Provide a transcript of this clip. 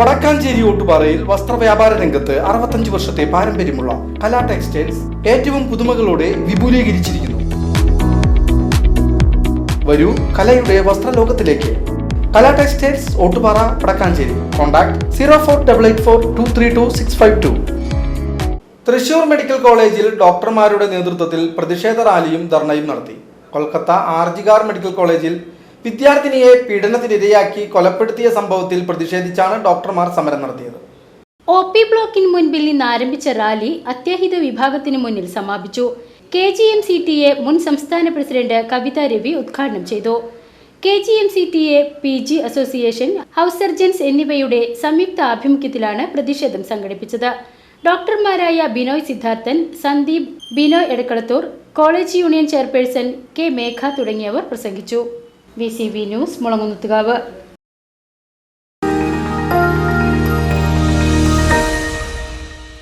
വടക്കാഞ്ചേരി ഓട്ടുപാറയിൽ വസ്ത്രവ്യാപാര രംഗത്ത് അറുപത്തഞ്ച് വർഷത്തെ പാരമ്പര്യമുള്ള കലാ ടെക്സ്റ്റൈൽസ് ഏറ്റവും പുതുമകളോടെ വിപുലീകരിച്ചിരിക്കുന്നു. വരൂ കലയുടെ വസ്ത്രലോകത്തിലേക്ക്. കലാ textiles Ottupara Vadakkanchery. Contact zero four double eight four two three two six five two. Thrissur medical കോളേജിൽ ഡോക്ടർമാരുടെ നേതൃത്വത്തിൽ പ്രതിഷേധ റാലിയും ധർണയും നടത്തി. കൊൽക്കത്ത ആർജിഗാർ മെഡിക്കൽ കോളേജിൽ വിദ്യാർത്ഥിനിയെ പീഡനത്തിനിരയാക്കി കൊലപ്പെടുത്തിയ സംഭവത്തിൽ പ്രതിഷേധിച്ചാണ് ഡോക്ടർമാർ സമരം നടത്തിയത്. ഒ പി ബ്ലോക്കിന് മുൻപിൽ നിന്ന് ആരംഭിച്ച റാലി അത്യാഹിത വിഭാഗത്തിന് മുന്നിൽ സമാപിച്ചു. K G M C T A മുൻ സംസ്ഥാന പ്രസിഡന്റ് കവിത രവി ഉദ്ഘാടനം ചെയ്തു. K G M C T A P G association house surgeons എന്നിവയുടെ സംയുക്ത ആഭിമുഖ്യത്തിലാണ് പ്രതിഷേധം സംഘടിപ്പിച്ചത്. ഡോക്ടർമാരായ Binoy Siddharthan Sandeep Binoy Edakkalathur college union chairperson K Megha തുടങ്ങിയവർ പ്രസംഗിച്ചു. V C V news Mulangunnathukavu